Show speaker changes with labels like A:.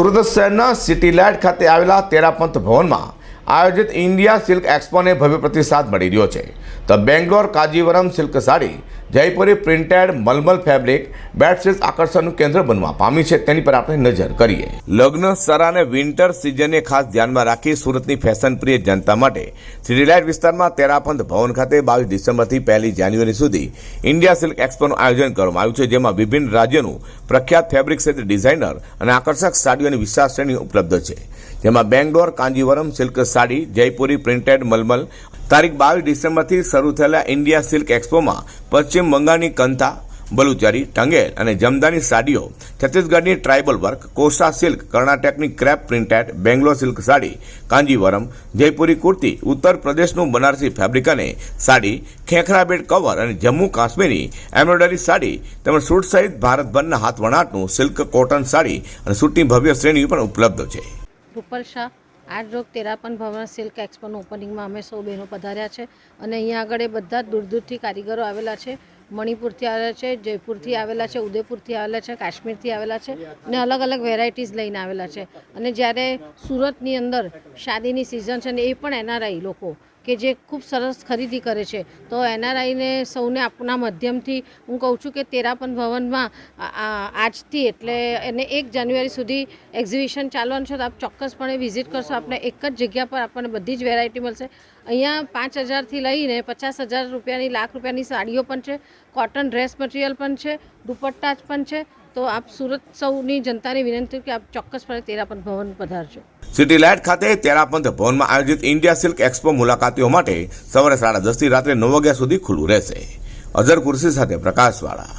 A: સુરત શહેરના city light ખાતે આવેલા તેરાપંથ ભવનમાં આયોજિત ઇન્ડિયા સિલ્ક એક્સપોને ભવ્ય પ્રતિસાદ મળી રહ્યો છે. તો બેંગ્લોર, કાજીવરમ સિલ્ક સાડી જયપુરી પ્રિન્ટેડ મલમલ ફેબ્રિક બેડશીટ આકર્ષણનું કેન્દ્ર બનવા પામી છે. તેની પર આપણે નજર કરીએ. લગ્ન, સરા અને વિન્ટર સિઝનને ખાસ ધ્યાનમાં રાખી સુરતની ફેશન પ્રિય જનતા માટે સિટીલાઇટ વિસ્તારમાં તેરાપંથ ભવન ખાતે બાવીસ ડિસેમ્બરથી પહેલી જાન્યુઆરી સુધી ઇન્ડિયા સિલ્ક એક્સપોનું આયોજન કરવામાં આવ્યું છે, જેમાં વિભિન્ન રાજ્યોનું પ્રખ્યાત ફેબ્રિક ક્ષેત્ર ડિઝાઇનર અને આકર્ષક સાડીઓની વિશાળ શ્રેણી ઉપલબ્ધ છે. જેમાં બેંગ્લોર, કાંજીવરમ સિલ્ક સાડી, જયપુરી પ્રિન્ટેડ મલમલ તારીખ બાવીસ ડિસેમ્બરથી શરૂ થયેલા ઇન્ડિયા સિલ્ક એક્સપોમાં પશ્ચિમ બંગાળની કંથા, બલુચારી ટંગેલ અને જમદાની સાડીઓ, છત્તીસગઢની ટ્રાઇબલ વર્ક, કોસા સિલ્ક, કર્ણાટકની crepe printed Bangalore silk sari, Kanjeevaram, Jaipuri kurti, ઉત્તર પ્રદેશનું બનારસી ફેબ્રિક અને સાડી ખેંખરાબેડ કવર અને જમ્મુ કાશ્મીરની એમ્બ્રોઇડરી સાડી, તેમજ સૂટ સહિત ભારતભરના હાથ વણાટનું સિલ્ક કોટન સાડી અને સૂટની ભવ્ય શ્રેણી પણ ઉપલબ્ધ છે.
B: રૂપલ શાહ આર્ટ રોગ તેરાપન ભવન સિલ્ક એક્સપોનું ઓપનિંગમાં અમે સૌ બહેનો પધાર્યા છે અને અહીંયા આગળ એ બધા દૂર દૂરથી કારીગરો આવેલા છે. મણિપુરથી આવેલા છે, જયપુરથી આવેલા છે, ઉદયપુરથી આવેલા છે, કાશ્મીરથી આવેલા છે અને અલગ અલગ વેરાયટીઝ લઈને આવેલા છે. અને જ્યારે સુરતની અંદર શાદીની સિઝન છે ને એ પણ એનઆરઆઈ લોકો કે જે ખૂબ સરસ ખરીદી કરે છે, તો એનઆરઆઈને સૌને આપના માધ્યમથી હું કહું છું કે તેરાપન ભવનમાં આજથી એટલે એને એક જાન્યુઆરી સુધી એક્ઝિબિશન ચાલવાનું છે તો આપ ચોક્કસપણે વિઝિટ કરશો. આપને એક જ જગ્યા પર આપણને બધી જ વેરાયટી મળશે. અહીંયા પાંચ હજારથી લઈને પચાસ હજાર રૂપિયાની, લાખ રૂપિયાની સાડીઓ પણ છે. કોટન ડ્રેસ મટીરિયલ પણ છે, દુપટ્ટા જ પણ છે. તો આપ સુરત સૌની જનતાને વિનંતી કે આપ ચોક્કસપણે તેરાપંથ ભવન પધારજો.
A: સિટી લાઇટ ખાતે તેરાપંથ ભવનમાં આયોજિત ઇન્ડિયા સિલ્ક એક્સપો મુલાકાતીઓ માટે સવારે સાડા દસથી રાત્રે નવ વાગ્યા સુધી ખુલ્લું રહેશે. અઝર કુર્સી સાથે પ્રકાશવાળા.